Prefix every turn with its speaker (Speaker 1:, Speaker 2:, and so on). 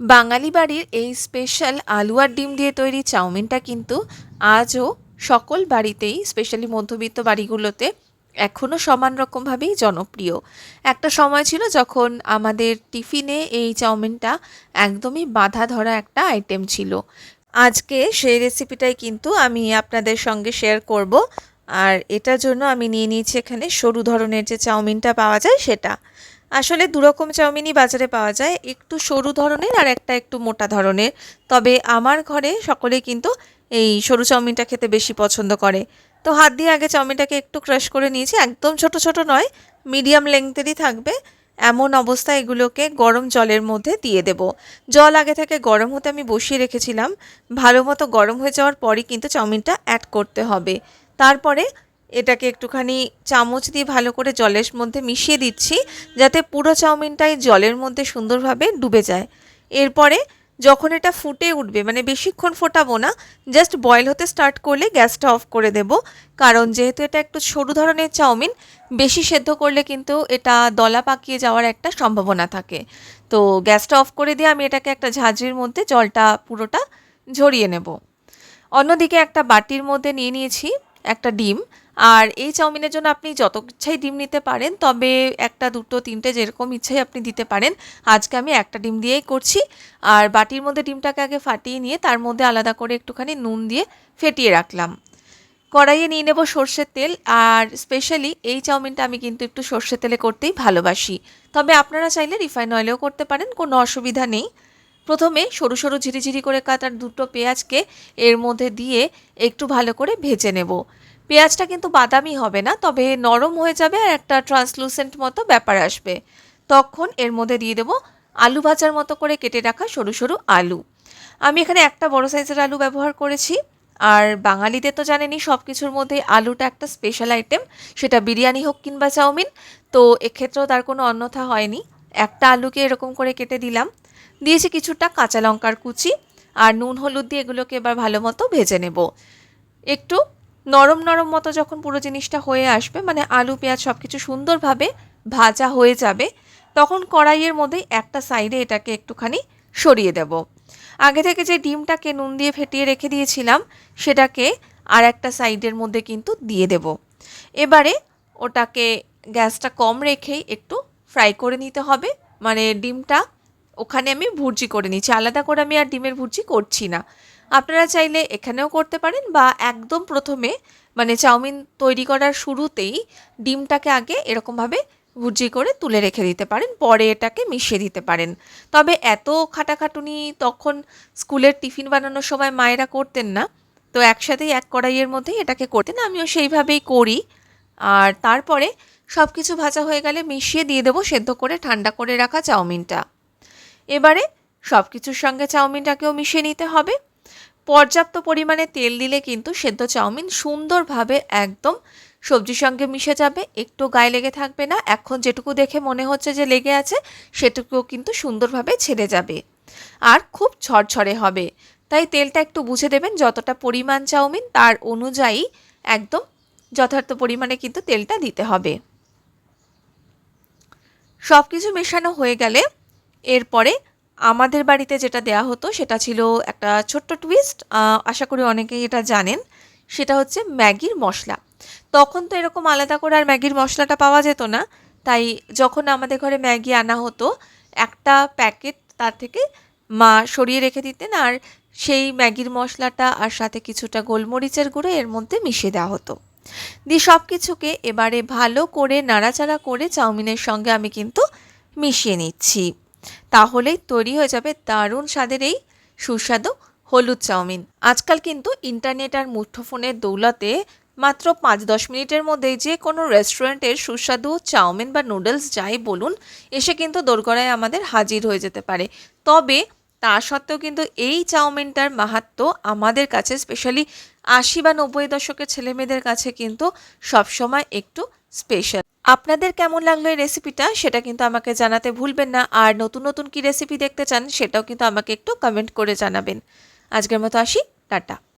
Speaker 1: বাঙালি বাড়ির এই স্পেশাল আলু আর ডিম দিয়ে তৈরি চাউমিনটা কিন্তু আজও সকল বাড়িতেই স্পেশালি মধ্যবিত্ত বাড়িগুলোতে এখনও সমান রকমভাবেই জনপ্রিয়। একটা সময় ছিল যখন আমাদের টিফিনে এই চাউমিনটা একদমই বাধা ধরা একটা আইটেম ছিল। আজকে সেই রেসিপিটাই কিন্তু আমি আপনাদের সঙ্গে শেয়ার করব। আর এটার জন্য আমি নিয়ে নিয়েছি এখানে সরু ধরনের যে চাউমিনটা পাওয়া যায় সেটা। আসলে দুরকম চাউমিনই বাজারে পাওয়া যায়, একটু সরু ধরনের আর একটা একটু মোটা ধরনের। তবে আমার ঘরে সকলেই কিন্তু এই সরু চাউমিনটা খেতে বেশি পছন্দ করে। তো হাত দিয়ে আগে চাউমিনটাকে একটু ক্রাশ করে নিয়েছি, একদম ছোট ছোট নয়, মিডিয়াম লেংথেরই থাকবে। এমন অবস্থায় এগুলোকে গরম জলের মধ্যে দিয়ে দেব। জল আগে থেকে গরম হতে আমি বসিয়ে রেখেছিলাম। ভালো মতো গরম হয়ে যাওয়ার পরই কিন্তু চাউমিনটা অ্যাড করতে হবে। তারপরে এটাকে একটুখানি চামচ দিয়ে ভালো করে জলের মধ্যে মিশিয়ে দিচ্ছি, যাতে পুরো চাউমিনটাই জলের মধ্যে সুন্দরভাবে ডুবে যায়। এরপরে যখন এটা ফুটে উঠবে মানে বেশিক্ষণ ফোটাবো না জাস্ট বয়েল হতে স্টার্ট করলে গ্যাসটা অফ করে দেব। কারণ যেহেতু এটা একটু সরু ধরনের চাউমিন, বেশি সেদ্ধ করলে কিন্তু এটা দলা পাকিয়ে যাওয়ার একটা সম্ভাবনা থাকে। তো গ্যাসটা অফ করে দিয়ে আমি এটাকে একটা ঝাঁঝরির মধ্যে জলটা পুরোটা ঝরিয়ে নেব। অন্যদিকে একটা বাটির মধ্যে নিয়ে নিয়েছি একটা ডিম। আর এই চাউমিনের জন্য আপনি যত ইচ্ছাই ডিম নিতে পারেন, তবে একটা, দুটো, তিনটে যেরকম ইচ্ছাই আপনি দিতে পারেন, আজকে আমি একটা ডিম দিয়েই করছি। আর বাটির মধ্যে ডিমটাকে আগে ফাটিয়ে নিয়ে, তার মধ্যে আলাদা করে একটুখানি নুন দিয়ে ফেটিয়ে রাখলাম। কড়াইয়ে নিয়ে নেব সর্ষের তেল, আর স্পেশালি এই চাউমিনটা আমি কিন্তু একটু সর্ষের তেলে করতেই ভালোবাসি। তবে আপনারা চাইলে রিফাইন অয়েলেও করতে পারেন, কোনো অসুবিধা নেই। প্রথমে সরু সরু ঝিরিঝিরি করে কাটার দুটো পেঁয়াজকে এর মধ্যে দিয়ে একটু ভালো করে ভেজে নেব। পেঁয়াজটা কিন্তু বাদামি হবে না, তবে নরম হয়ে যাবে আর একটা ট্রান্সলুসেন্ট মতো ব্যাপার আসবে। তখন এর মধ্যে দিয়ে দেবো আলু ভাজার মতো করে কেটে রাখা সরু সরু আলু। আমি এখানে একটা বড় সাইজের আলু ব্যবহার করেছি, আর বাঙালিদের তো জানেনই সব কিছুর মধ্যে আলুটা একটা স্পেশাল আইটেম সেটা বিরিয়ানি হোক কিংবা চাউমিন, তো এক্ষেত্রেও তার কোনো অন্যথা হয়নি। একটা আলুকে এরকম করে কেটে দিলাম দিয়েছি কিছুটা কাঁচা লঙ্কার কুচি আর নুন হলুদ দিয়ে এগুলোকে এবার ভালো মতো ভেজে নেব। একটু নরম নরম মতো যখন পুরো জিনিসটা হয়ে আসবে মানে আলু, পেঁয়াজ সব কিছু সুন্দরভাবে ভাজা হয়ে যাবে, তখন কড়াইয়ের মধ্যে একটা সাইডে এটাকে একটুখানি সরিয়ে দেব। আগে থেকে যে ডিমটাকে নুন দিয়ে ফেটিয়ে রেখে দিয়েছিলাম, সেটাকে আর একটা সাইডের মধ্যে কিন্তু দিয়ে দেব। এবারে ওটাকে গ্যাসটা কম রেখেই একটু ফ্রাই করে নিতে হবে মানে ডিমটা ওখানে আমি ভুর্জি করে নিচ্ছি, আলাদা করে আমি আর ডিমের ভুর্জি করছি না। আপনারা চাইলে এখানেও করতে পারেন বা একদম প্রথমে মানে চাউমিন তৈরি করার শুরুতেই ডিমটাকে আগে এরকমভাবে ভুজি করে তুলে রেখে দিতে পারেন, পরে এটাকে মিশিয়ে দিতে পারেন। তবে এত খাটাখাটুনি তখন স্কুলের টিফিন বানানোর সময় মায়েরা করতেন না, তো একসাথেই এক কড়াইয়ের মধ্যেই এটাকে করতেন, আমিও সেইভাবেই করি। আর তারপরে সব কিছু ভাজা হয়ে গেলে মিশিয়ে দিয়ে দেবো, সেদ্ধ করে ঠান্ডা করে রাখা চাউমিনটা। এবারে সব কিছুর সঙ্গে চাউমিনটাকেও মিশিয়ে নিতে হবে। পর্যাপ্ত পরিমাণে তেল দিলে কিন্তু সেদ্ধ চাউমিন সুন্দরভাবে একদম সবজির সঙ্গে মিশে যাবে। একটু গায়ে লেগে থাকবে না। এখন যেটুকু দেখে মনে হচ্ছে যে লেগে আছে, সেটুকুও কিন্তু সুন্দরভাবে ছেড়ে যাবে। আর খুব ছড়ছড়ে হবে। তাই তেলটা একটু বুঝে দেবেন যতটা পরিমাণ চাউমিন, তার অনুযায়ী একদম যথার্থ পরিমাণে কিন্তু তেলটা দিতে হবে। সব কিছু মেশানো হয়ে গেলে এরপরে আমাদের বাড়িতে যেটা দেয়া হতো, সেটা ছিল একটা ছোট্ট টুইস্ট আশা করি অনেকেই এটা জানেন। সেটা হচ্ছে ম্যাগির মশলা। তখন তো এরকম আলাদা করে আর ম্যাগির মশলাটা পাওয়া যেত না। তাই যখন আমাদের ঘরে ম্যাগি আনা হতো, একটা প্যাকেট তার থেকে মা সরিয়ে রেখে দিতেন আর সেই ম্যাগির মশলাটা আর সাথে কিছুটা গোলমরিচের গুঁড়ো এর মধ্যে মিশিয়ে দেওয়া হতো। দিয়ে সব কিছুকে এবারে ভালো করে নাড়াচাড়া করে চাউমিনের সঙ্গে আমি কিন্তু মিশিয়ে নিচ্ছি। তাহলেই তৈরি হয়ে যাবে দারুণ স্বাদের এই সুস্বাদু হলুদ চাউমিন। আজকাল কিন্তু ইন্টারনেট আর মুঠোফোনের দৌলতে মাত্র পাঁচ দশ মিনিটের মধ্যেই যে কোনো রেস্টুরেন্টের সুস্বাদু চাউমিন বা নুডলস যাই বলুন, এসে কিন্তু দোরগড়ায় আমাদের হাজির হয়ে যেতে পারে। তবে তা সত্ত্বেও কিন্তু এই চাউমিনটার মাহাত্ম আমাদের কাছে স্পেশালি আশি বা নব্বই দশকের ছেলেমেয়েদের কাছে কিন্তু সবসময় একটু স্পেশাল আপনাদের কেমন লাগল এই রেসিপিটা সেটা কিন্তু আমাকে জানাতে ভুলবেন না। আর নতুন নতুন কি রেসিপি দেখতে চান, সেটাও কিন্তু আমাকে একটু কমেন্ট করে জানাবেন। আজকের মতো আসি। টাটা।